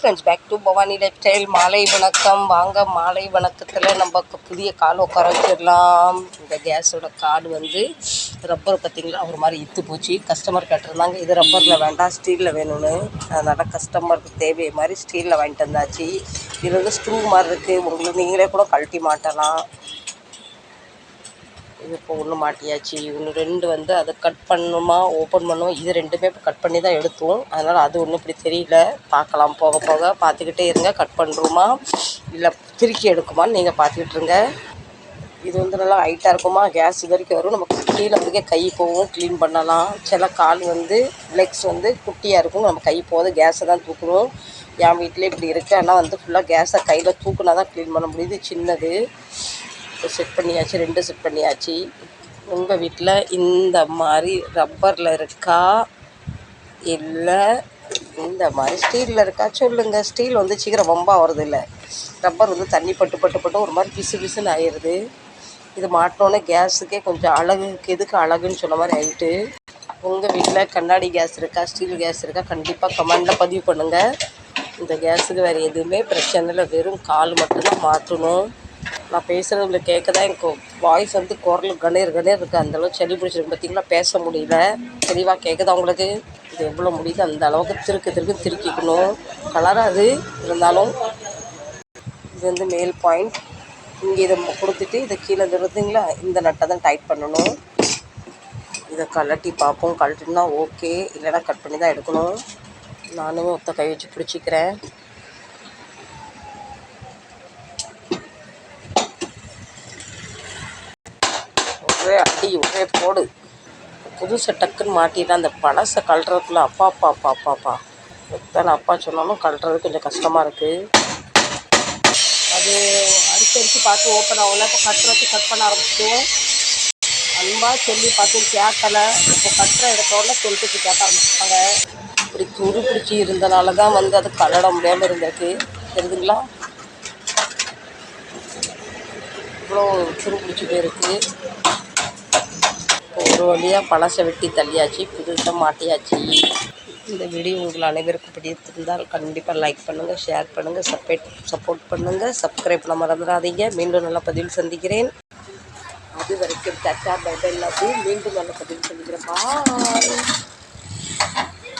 Friends back to Bhavani life style மாலை வணக்கம். வாங்க மாலை வணக்கத்தில் நம்ம புதிய கால் உட்கார வச்சிடலாம். இந்த கேஸோட கார்டு வந்து ரப்பர் பார்த்தீங்களா? ஒரு மாதிரி இத்து போச்சு. கஸ்டமர் கேட்டிருந்தாங்க இது ரப்பரில் வேண்டாம் ஸ்டீலில் வேணும்னு. அதனால் கஸ்டமருக்கு தேவை மாதிரி ஸ்டீலில் வாங்கிட்டு வந்தாச்சு. இது வந்து ஸ்க்ரூ மாதிரி இருக்குது உங்களுக்கு நீங்களே கூட கழட்டி மாட்டலாம். இது இப்போ ஒன்று மாட்டியாச்சு ஒன்று ரெண்டு வந்து அதை கட் பண்ணணுமா ஓப்பன் பண்ணுமா இது ரெண்டுமே இப்போ கட் பண்ணி தான் எடுத்தோம். அதனால் அது ஒன்றும் இப்படி தெரியல. பார்க்கலாம் போக போக பார்த்துக்கிட்டே இருங்க. கட் பண்ணுறோமா இல்லை திருக்கி எடுக்குமான்னு நீங்கள் பார்த்துக்கிட்டு இருங்க. இது வந்து நல்லா ஹைட்டாக இருக்குமா? கேஸ் இது வரைக்கும் வரும். நமக்கு கீழே வந்து கை போகும் க்ளீன் பண்ணலாம். சில கால் வந்து லெக்ஸ் வந்து குட்டியாக இருக்கும். நம்ம கை போகுது கேஸை தான் தூக்கணும் என் வீட்டிலே இப்படி இருக்குது ஆனால் வந்து ஃபுல்லாக கேஸை கையில் தூக்குனா தான் க்ளீன் பண்ண முடியுது. சின்னது. செட் பண்ணியாச்சு ரெண்டு செட் பண்ணியாச்சு. உங்கள் வீட்டில் இந்த மாதிரி ரப்பரில் இருக்கா? இல்லை இந்த மாதிரி ஸ்டீலில் இருக்கா? சொல்லுங்கள் ஸ்டீல் வந்து சீக்கிரம் ரொம்ப ஆகிறது இல்லை ரப்பர் வந்து தண்ணி பட்டு பட்டு பட்டு ஒரு மாதிரி பிசு பிசுன்னு ஆயிடுது இது மாட்டினோன்னே கேஸுக்கே கொஞ்சம் அழகுக்கு எதுக்கு அழகுன்னு சொன்ன மாதிரி ஆயிட்டு. உங்கள் வீட்டில் கண்ணாடி கேஸ் இருக்கா? ஸ்டீல் கேஸ் இருக்கா? கண்டிப்பாக கமெண்டில் பதிவு பண்ணுங்கள் இந்த கேஸுக்கு வேறு எதுவுமே பிரச்சனை இல்லை. வெறும் கால் மட்டும்தான் மாற்றணும். நான் பேசுகிறது உங்களுக்கு கேட்க தான் எனக்கு வாய்ஸ் வந்து குரல் கணேர் கணேர் இருக்குது அந்தளவுக்கு சளி பிடிச்சிருக்கு. பார்த்தீங்களா பேச முடியல. தெளிவாக கேட்குதா உங்களுக்கு? இது எவ்வளோ முடியுது? அந்த அளவுக்கு திருக்கு திருக்கு திருக்கிக்கணும். கலராது. இருந்தாலும் இது வந்து மேல் பாயிண்ட் இங்கே இதை கொடுத்துட்டு இதை கீழே இருந்தீங்களா இந்த நட்டை தான் டைட் பண்ணணும். இதை கழட்டி பார்ப்போம். கழட்டினா ஓகே இல்லைன்னா கட் பண்ணி தான் எடுக்கணும். நானும் ஒத்த கை வச்சு பிடிச்சிக்கிறேன். ஒரே அடி ஒரே போடு. புதுசை டக்குன்னு மாட்டிட்டு அந்த பழசை கழட்டுறதுக்குள்ள அப்பா அப்பா அப்பா அப்பா அப்பா. எத்தனை அப்பா சொன்னாலும் கழட்டுறது கொஞ்சம் கஷ்டமாக இருக்குது அது அடிச்சு அடித்து பார்த்து ஓப்பன் ஆகல இப்போ கட்டுறதுக்கு கட் பண்ண ஆரம்பிச்சிட்டோம் அன்பாக சொல்லி பார்த்து கேட்கல. இப்போ கட்டுற இடத்தோட தொழுத்துக்கு கேட்க ஆரம்பிச்சிட்டாங்க இப்படி துரு பிடிச்சி இருந்தனால தான் வந்து அது கலட முடியாமல் இருந்திருக்கு. தெரியுதுங்களா? இவ்வளோ துரு பிடிச்சி போயிருக்கு ஒரு வழியாக பழசை வெட்டி தள்ளியாச்சு புதுசாக மாட்டியாச்சு. இந்த வீடியோ உங்கள் அனைவருக்கும் பிடித்திருந்தால் கண்டிப்பாக லைக் பண்ணுங்கள் ஷேர் பண்ணுங்கள் சப்போர்ட் சப்போர்ட் பண்ணுங்கள் சப்ஸ்கிரைப் பண்ண மறந்துடாதீங்க. மீண்டும் நல்ல பதிவில் சந்திக்கிறேன். அது வரைக்கும் டச்சா பைபை எல்லாத்தையும் மீண்டும் நல்ல பதிவு சந்திக்கிறேன். பாய்